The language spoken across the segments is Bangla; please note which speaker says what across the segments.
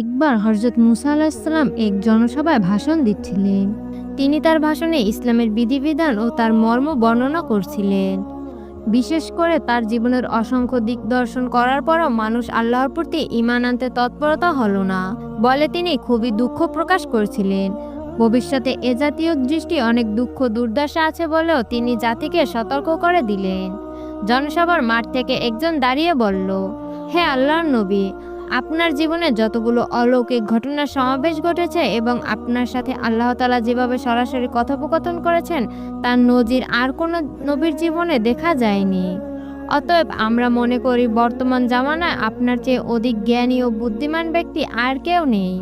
Speaker 1: একবার হজরত মুসা আলাহিসাল্লাম এক জনসভায় ভাষণ দিচ্ছিলেন। তিনি তার ভাষণে ইসলামের বিধিবিধান ও তার মর্ম বর্ণনা করছিলেন। বিশেষ করে তার জীবনের অসংখ্য দিক দর্শন করার পরও মানুষ আল্লাহর প্রতি ঈমান আনতে তৎপরতা হলো না, বলে তিনি খুবই দুঃখ প্রকাশ করছিলেন। ভবিষ্যতে এ জাতীয় দৃষ্টি অনেক দুঃখ দুর্দশা আছে বলেও তিনি জাতিকে সতর্ক করে দিলেন। জনসভার মাঠ থেকে একজন দাঁড়িয়ে বলল, হে আল্লাহর নবী আপনার জীবনে যতগুলো অলৌকিক ঘটনার সমাবেশ ঘটেছে এবং আপনার সাথে আল্লাহ তালা যেভাবে সরাসরি কথোপকথন করেছেন, তার নজির আর কোনো নবীর জীবনে দেখা যায়নি। অতএব আমরা মনে করি, বর্তমান জামানায় আপনার চেয়ে অধিক জ্ঞানী ও বুদ্ধিমান ব্যক্তি আর কেউ নেই।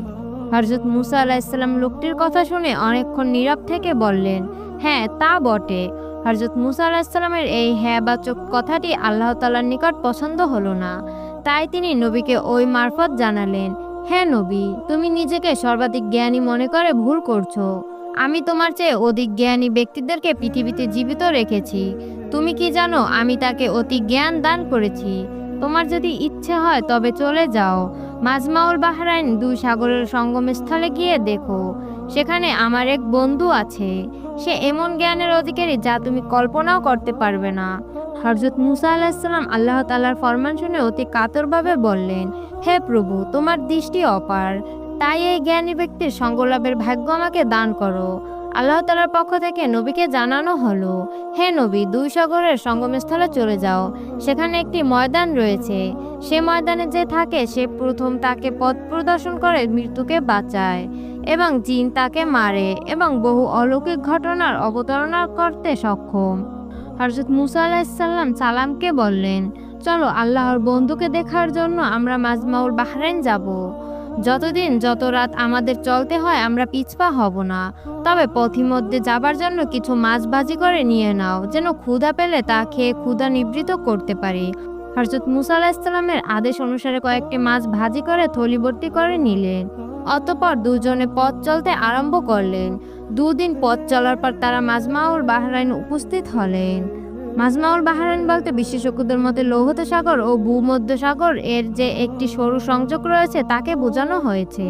Speaker 1: হরজত মুসা আলাহিসাল্লাম লোকটির কথা শুনে অনেকক্ষণ নীরব থেকে বললেন হ্যাঁ তা বটে। হরজত মুসা আলাহিসাল্লামের এই হ্যাঁ বাচক কথাটি আল্লাহ তালার নিকট পছন্দ হলো না। তাই তিনি নবীকে ওই মারফত জানালেন হ্যাঁ নবী, তুমি নিজেকে সর্বাধিক জ্ঞানী মনে করে ভুল করছ। আমি তোমার চেয়ে অধিক জ্ঞানী ব্যক্তিদেরকে পৃথিবীতে জীবিত রেখেছি। তুমি কি জানো, আমি তাকে অতি জ্ঞান দান করেছি। তোমার যদি ইচ্ছে হয় তবে চলে যাও। মাজমাউল বাহরাইন দুই সাগরের সঙ্গমস্থলে গিয়ে দেখো। সেখানে আমার এক বন্ধু আছে। সে এমন জ্ঞানের অধিকারী যা তুমি কল্পনাও করতে পারবে না। হরজত মুসা আলাহিসাল্লাম আল্লাহ তালার ফরমান শুনে অতি কাতরভাবে বললেন, হে প্রভু, তোমার দৃষ্টি অপার। তাই এই জ্ঞানী ব্যক্তির সঙ্গলাভের ভাগ্য আমাকে দান করো। আল্লাহ তালার পক্ষ থেকে নবীকে জানানো হলো, হে নবী, দুই সাগরের সঙ্গমস্থলে চলে যাও। সেখানে একটি ময়দান রয়েছে। সে ময়দানে যে থাকে, সে প্রথম তাকে পথ প্রদর্শন করে মৃত্যুকে বাঁচায় এবং জিন তাকে মারে এবং বহু অলৌকিক ঘটনার অবতারণা করতে সক্ষম। হরজত মুসা আলাহিসাল্লাম সালামকে বললেন, চলো আল্লাহর বন্ধুকে দেখার জন্য আমরা মাজমাউল বাহরাইন যাব। যতদিন যত রাত আমাদের চলতে হয়, আমরা পিছপা হব না। তবে পথিমধ্যে যাবার জন্য কিছু মাছ ভাজি করে নিয়ে নাও, যেন ক্ষুধা পেলে তা খেয়ে ক্ষুধা নিবৃত করতে পারি। হরজত মুসা আলাহিসাল্লামের আদেশ অনুসারে কয়েকটি মাছ ভাজি করে থলিবর্তি করে নিলেন। অতপর দুজনে পথ চলতে আরম্ভ করলেন। দুদিন পথ চলার পর তারা মাজমাউল বাহরাইন উপস্থিত হলেন। মাজমাউল বাহরাইন বলতে বিশেষজ্ঞদের মতে লৌহত সাগর ও ভূমধ্য সাগর এর যে একটি সরু সংযোগ রয়েছে তাকে বোঝানো হয়েছে।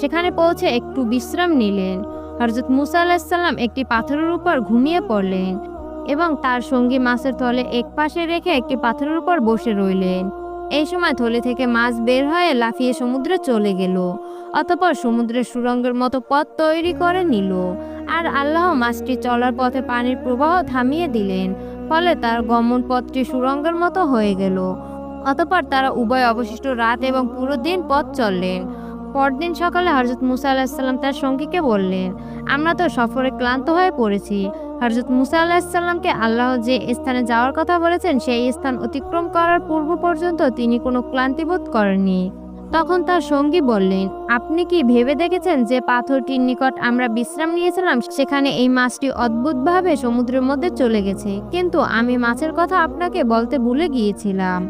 Speaker 1: সেখানে পৌঁছে একটু বিশ্রাম নিলেন। হরজত মুসা আলাহিসাল্লাম একটি পাথরের উপর ঘুমিয়ে পড়লেন এবং তার সঙ্গী মাছের তলে এক পাশে রেখে একটি পাথরের উপর বসে রইলেন। এই সময় থলি থেকে মাছ বের হয়ে লাফিয়ে সমুদ্রে চলে গেল। অতপর সমুদ্রের সুরঙ্গের মতো পথ তৈরি করে নিল। আর আল্লাহ মাছটি চলার পথে পানির প্রবাহ থামিয়ে দিলেন, ফলে তার গমন পথটি সুরঙ্গের মতো হয়ে গেল। অতপর তারা উভয় অবশিষ্ট রাত এবং পুরো দিন পথ চললেন। পরদিন সকালে হরজত মুসা আলাহিসাল্লাম তার সঙ্গীকে বললেন, আমরা তো সফরে ক্লান্ত হয়ে পড়েছি। হরজত মুসা আলাহিসাল্লামকে আল্লাহ যে স্থানে যাওয়ার কথা বলেছেন, সেই স্থান অতিক্রম করার পূর্ব পর্যন্ত তিনি কোনো ক্লান্তিবোধ করেননি। তখন তার সঙ্গী বললেন, আপনি কি ভেবে দেখেছেন যে পাথরটির নিকট আমরা বিশ্রাম নিয়েছিলাম? সেখানে এই মাছটি অদ্ভুতভাবে সমুদ্রের মধ্যে চলে গেছে। কিন্তু আমি মাছের কথা আপনাকে বলতে ভুলে গিয়েছিলাম।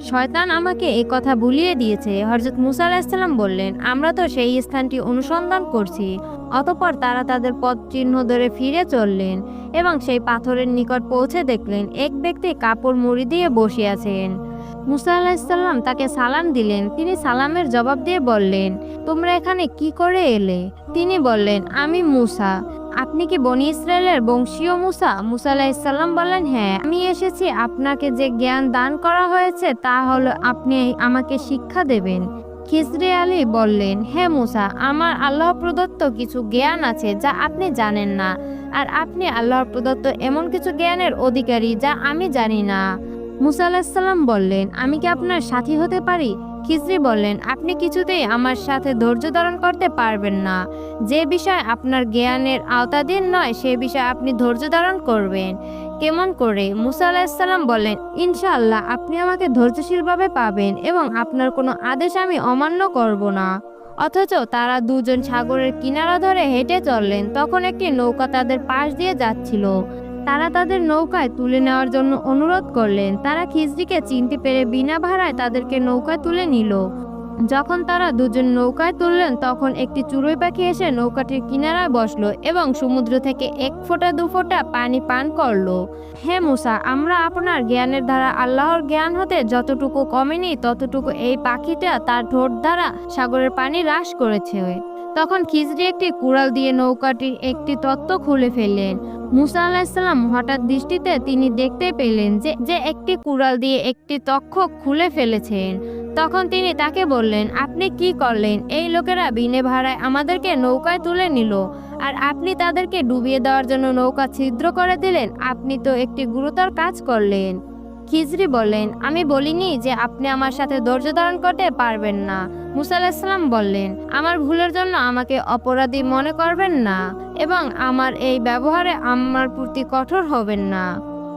Speaker 1: শয়তান আমাকে এই কথা ভুলিয়ে দিয়েছে। হরজত মুসা আলাহিসাল্লাম বললেন, আমরা তো সেই স্থানটি অনুসন্ধান করছি। অতপর তারা তাদের পথ চিহ্ন ধরে ফিরে চললেন এবং সেই পাথরের নিকট পৌঁছে দেখলেন, এক ব্যক্তি কাপড় মুড়ি দিয়ে বসে আছেন। মুসা আলাহিসাল্লাম তাকে সালাম দিলেন। তিনি সালামের জবাব দিয়ে বললেন, তোমরা এখানে কি করে এলে? তিনি বললেন, আমি মুসা। আপনি কি বনি ইসরায়েলের বংশীয় মুসা? মুসা আলাহিসাল্লাম বলেন হ্যাঁ আমি এসেছি। আপনাকে যে জ্ঞান দান করা হয়েছে, তা হলো আপনি আমাকে শিক্ষা দেবেন। খিজরি আলী বললেন, হে মুসা, আমার আল্লাহ প্রদত্ত কিছু জ্ঞান আছে যা আপনি জানেন না, আর আপনি আল্লাহর প্রদত্ত এমন কিছু জ্ঞানের অধিকারী যা আমি জানি না। মুসা আলাহিসাল্লাম বললেন, আমি কি আপনার সাথী হতে পারি? খিজরি বললেন, আপনি কিছুতেই আমার সাথে ধৈর্য ধারণ করতে পারবেন না। যে বিষয় আপনার জ্ঞানের আওতাধীন নয়, সে বিষয়ে আপনি ধৈর্য ধারণ করবেন। কেমন করে? মুসা আলাহিসাল্লাম বললেন, ইনশাআল্লাহ, আপনি আমাকে ধৈর্যশীলভাবে পাবেন এবং আপনার কোনো আদেশ আমি অমান্য করব না। অথচ তারা দুজন সাগরের কিনারা ধরে হেঁটে চললেন, তখন একটি নৌকা তাদের পাশ দিয়ে যাচ্ছিল। তারা তাদের নৌকায় তুলে নেওয়ার জন্য অনুরোধ করলেন। তারা খিচড়িকে চিনতে পেরে বিনা ভাড়ায় তাদেরকে নৌকায় তুলে নিল। যখন তারা দুজন নৌকায় তুললেন, তখন একটি চড়ুই পাখি এসে নৌকাটির কিনারায় বসল এবং সমুদ্র থেকে এক ফোঁটা, দু ফোঁটা পানি পান করল। হে মুসা, আমরা আপনার জ্ঞানের দ্বারা আল্লাহর জ্ঞান হতে যতটুকু কমেনি, ততটুকু এই পাখিটা তার ঠোঁট দ্বারা সাগরের পানি হ্রাস করেছে। তখন খিজরি একটি কুড়াল দিয়ে নৌকাটির একটি তত্ত্ব খুলে ফেললেন। মুসা আলাহিসাল্লাম হঠাৎ দৃষ্টিতে তিনি দেখতে পেলেন যে যে একটি কুড়াল দিয়ে একটি তক্ষ খুলে ফেলেছেন। তখন তিনি তাকে বললেন, আপনি কি করলেন? এই লোকেরা বিনে ভাড়ায় আমাদেরকে নৌকায় তুলে নিল। আর আপনি তাদেরকে ডুবিয়ে দেওয়ার জন্য নৌকা ছিদ্র করে দিলেন। আপনি তো একটি গুরুতর কাজ করলেন। খিজরি বললেন, আমি বলিনি যে আপনি আমার সাথে ধৈর্য ধারণ করতে পারবেন না। মুসা বললেন, আমার ভুলের জন্য আমাকে অপরাধী মনে করবেন না এবং আমার এই ব্যবহারে আমার প্রতি কঠোর হবেন না।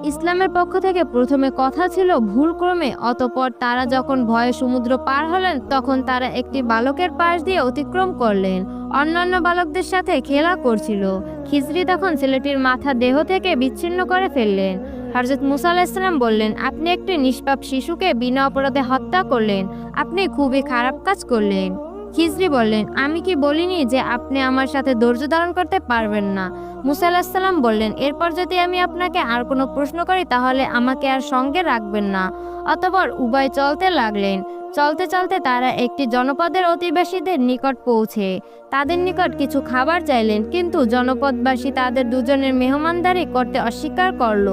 Speaker 1: ইসলামের পক্ষ থেকে প্রথমে কথা ছিল ভুল ক্রমে অতপর তারা যখন ভয়ে সমুদ্র পার হলেন, তখন তারা একটি বালকের পাশ দিয়ে অতিক্রম করলেন। অন্যান্য বালকদের সাথে খেলা করছিল। খিজরি তখন ছেলেটির মাথা দেহ থেকে বিচ্ছিন্ন করে ফেললেন। হরজত মুসা বললেন, আপনি একটি নিষ্পাপ শিশুকে বিনা অপরাধে হত্যা করলেন। আপনি খুবই খারাপ কাজ করলেন। খিজরি বললেন, আমি কি বলিনি যে আপনি আমার সাথে ধৈর্য ধারণ করতে পারবেন না? মুসা আলাহিসাল্লাম বললেন, এরপর যদি আমি আপনাকে আর কোনো প্রশ্ন করি, তাহলে আমাকে আর সঙ্গে রাখবেন না। অতপর উভয় চলতে লাগলেন। চলতে চলতে তারা একটি জনপদের অধিবাসীদের নিকট পৌঁছে। তাদের নিকট কিছু খাবার চাইলেন, কিন্তু জনপদবাসী তাদের দুজনের মেহমানদারি করতে অস্বীকার করল।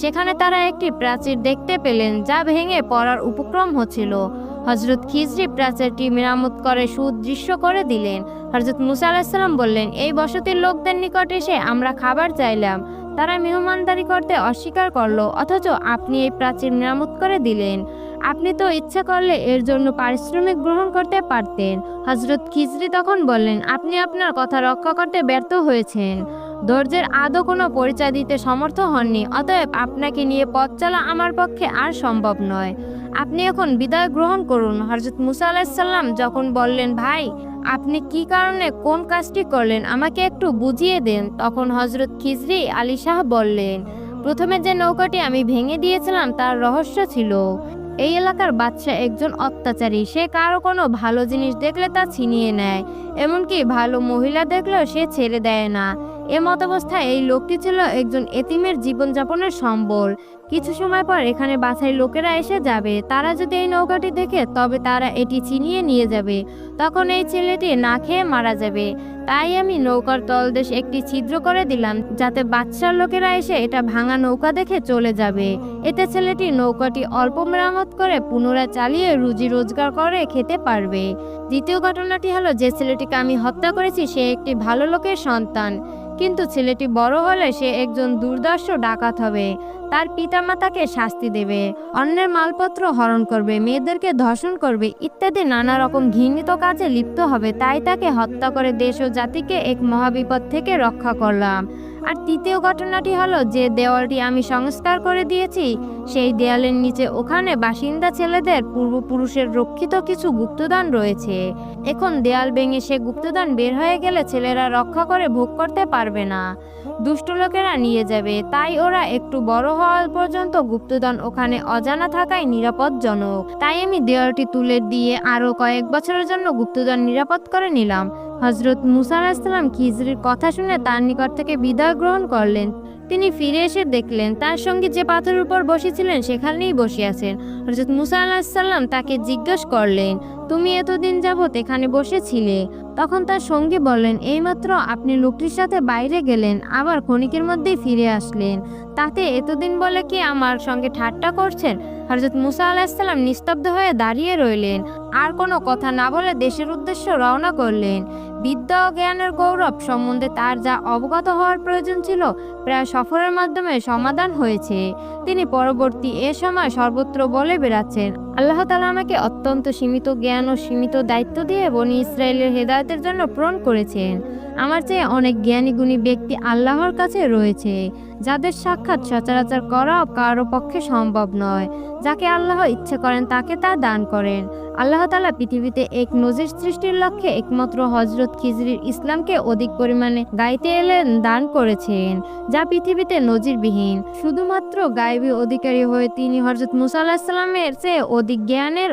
Speaker 1: সেখানে তারা একটি প্রাচীর দেখতে পেলেন যা ভেঙে পড়ার উপক্রম হচ্ছিল। হজরত খিজরি প্রাচীরটি মেরামত করে সুদৃশ্য করে দিলেন। হজরত মুসা আলাহিসাল্লাম বললেন, এই বসতির লোকদের নিকট এসে আমরা খাবার চাইলাম। তারা মেহমানদারি করতে অস্বীকার করল, অথচ আপনি এই প্রাচীর মেরামত করে দিলেন। আপনি তো ইচ্ছা করলে এর জন্য পারিশ্রমিক গ্রহণ করতে পারতেন। হজরত খিজরি তখন বললেন, আপনি আপনার কথা রক্ষা করতে ব্যর্থ হয়েছেন। ধৈর্যের আদৌ কোনো পরিচয় দিতে সমর্থ হননি, অতএব আপনাকে নিয়ে পথ চলা আমার পক্ষে আর সম্ভব নয়। আপনি এখন বিদায় গ্রহণ করুন। হজরত মুসা আলাহিসাল্লাম যখন বললেন, ভাই, আপনি কি কারণে কোন কাজটি করলেন? আমাকে একটু বুঝিয়ে দেন। তখন হজরত খিজরি আলী শাহ বললেন, প্রথমে যে নৌকাটি আমি ভেঙে দিয়েছিলাম, তার রহস্য ছিল। এই এলাকার বাচ্চা একজন অত্যাচারী। সে কারও কোনো ভালো জিনিস দেখলে তা ছিনিয়ে নেয়। এমনকি ভালো মহিলা দেখলেও সে ছেড়ে দেয় না। এ মতাবস্থায় এই লোকটি ছিল একজন এতিমের জীবনযাপনের সম্বল। কিছু সময় পর এখানে বাছাই লোকেরা এসে যাবে। তারা যদি এই নৌকাটি দেখে, তবে তারা এটি ছিনিয়ে নিয়ে যাবে। তখন এই ছেলেটি না খেয়ে মারা যাবে। তাই আমি নৌকার তলদেশ একটি ছিদ্র করে দিলাম, যাতে বাচ্চার লোকেরা এসে এটা ভাঙা নৌকা দেখে চলে যাবে। এতে ছেলেটি নৌকাটি অল্প মেরামত করে পুনরায় চালিয়ে রুজি রোজগার করে খেতে পারবে। দ্বিতীয় ঘটনাটি হলো, যে ছেলেটিকে আমি হত্যা করেছি, সে একটি ভালো লোকের সন্তান। কিন্তু ছেলেটি বড় হলে সে একজন দুর্দর্শ ডাকাত হবে। তার পিতামাতাকে শাস্তি দেবে, অন্যের মালপত্র হরণ করবে, মেয়েদেরকে ধর্ষণ করবে, ইত্যাদি নানা রকম ঘৃণিত কাজে লিপ্ত হবে। তাই তাকে হত্যা করে দেশ ও জাতিকে এক মহাবিপদ থেকে রক্ষা করলাম। আর তৃতীয় ঘটনাটি হলো যে দেওয়ালটি আমি সংস্কার করে দিয়েছি, সেই দেয়ালের নিচে ওখানে বাসিন্দা ছেলেদের পূর্বপুরুষের রক্ষিত কিছু গুপ্তদান রয়েছে। এখন দেয়াল ভেঙে সে গুপ্তদান বের হয়ে গেলে ছেলেরা রক্ষা করে ভোগ করতে পারবে না। দুষ্ট লোকেরা নিয়ে যাবে। তাই ওরা একটু বড় হওয়ার পর্যন্ত গুপ্তদান ওখানে অজানা থাকায় নিরাপদজনক তাই আমি দেওয়ালটি তুলে দিয়ে আরও কয়েক বছরের জন্য গুপ্তদান নিরাপদ করে নিলাম। হজরত মুসা আলাহিসাল্লাম খিজরির কথা শুনে তার নিকট থেকে বিদায় গ্রহণ করলেন। তিনি ফিরে এসে দেখলেন, তার সঙ্গে যে পাথরের উপর বসেছিলেন সেখানেই বসে আছেন। হজরত মুসা আলাহিসাল্লাম তাকে জিজ্ঞেস করলেন, তুমি এতদিন যাবৎ এখানে বসেছিলে? তখন তার সঙ্গী বললেন, এইমাত্র আপনি লোকটির সাথে বাইরে গেলেন, আবার ক্ষণিকের মধ্যেই ফিরে আসলেন। তাতে এতদিন বলে কি আমার সঙ্গে ঠাট্টা করছেন? হজরত মুসা আলাহিসাল্লাম নিস্তব্ধ হয়ে দাঁড়িয়ে রইলেন। আর কোনো কথা না বলে দেশের উদ্দেশ্য রওনা করলেন। বিদ্যা ও জ্ঞানের গৌরব সম্বন্ধে তার যা অবগত হওয়ার প্রয়োজন ছিল প্রায় সফরের মাধ্যমে সমাধান হয়েছে। তিনি পরবর্তী এ সময় সর্বত্র বলে বেড়াচ্ছেন, আল্লাহ তালা আমাকে অত্যন্ত সীমিত জ্ঞান ও সীমিত দায়িত্ব দিয়ে বনি ইসরায়েলের হেদায়তের জন্য প্রেরণ করেছেন। আমার চেয়ে অনেক জ্ঞানী গুণী ব্যক্তি আল্লাহর কাছে রয়েছে, যাদের সাক্ষাৎ সচরাচর করাও কারও পক্ষে সম্ভব নয়। যাকে আল্লাহ ইচ্ছে করেন তাকে তা দান করেন। আল্লাহ তালা পৃথিবীতে এক নজির সৃষ্টির লক্ষ্যে একমাত্র হজরত খিজরির ইসলামকে অধিক পরিমাণে গাইতে এলেন দান করেছেন, যা পৃথিবীতে নজিরবিহীন। শুধুমাত্র গায়েবী অধিকারী হয়ে তিনি হজরত মুসা আলাহিসাল্লামের চেয়ে অধিক জ্ঞানের